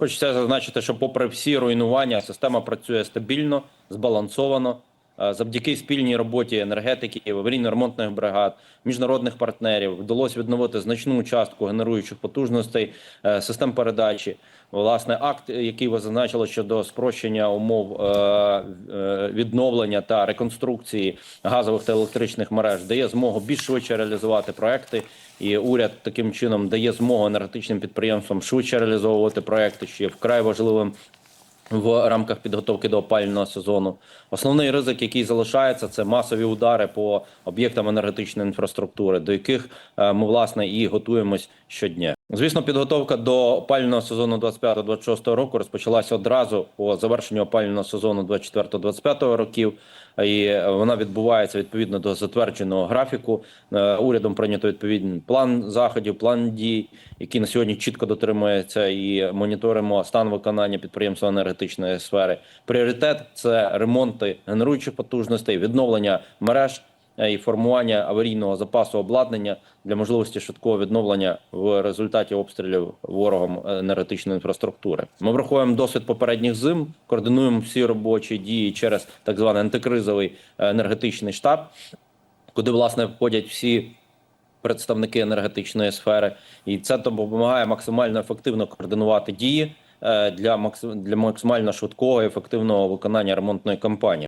Хочеться зазначити, що, попри всі руйнування, система працює стабільно, збалансовано. Е, Завдяки спільній роботі енергетики, аварійно-ремонтних бригад, міжнародних партнерів вдалося відновити значну частку генеруючих потужностей е, систем передачі. Власне, акт, який ви зазначили щодо спрощення умов е, відновлення та реконструкції газових та електричних мереж, дає змогу більш швидше реалізувати проекти. І уряд таким чином дає змогу енергетичним підприємствам швидше реалізовувати проекти, що є вкрай важливим в рамках підготовки до опалювального сезону. Основний ризик, який залишається, це масові удари по об'єктам енергетичної інфраструктури, до яких е, ми власне і готуємось щодня. Звісно, підготовка до опалювального сезону 25-26 року розпочалася одразу по завершенню опалювального сезону 24-25 років, і вона відбувається відповідно до затвердженого графіку. Е, Урядом прийнято відповідний план заходів, план дій, який на сьогодні чітко дотримується, і моніторимо стан виконання підприємства енергетичної сфери. Пріоритет це ремонти генеруючих потужностей, відновлення мереж і формування аварійного запасу обладнання для можливості швидкого відновлення в результаті обстрілів ворогом енергетичної інфраструктури. Ми враховуємо досвід попередніх зим, координуємо всі робочі дії через так званий антикризовий е, енергетичний штаб, куди власне входять всі. Представники енергетичної сфери, і це допомагає максимально ефективно координувати дії е, для максимально швидкого і ефективного виконання ремонтної кампанії.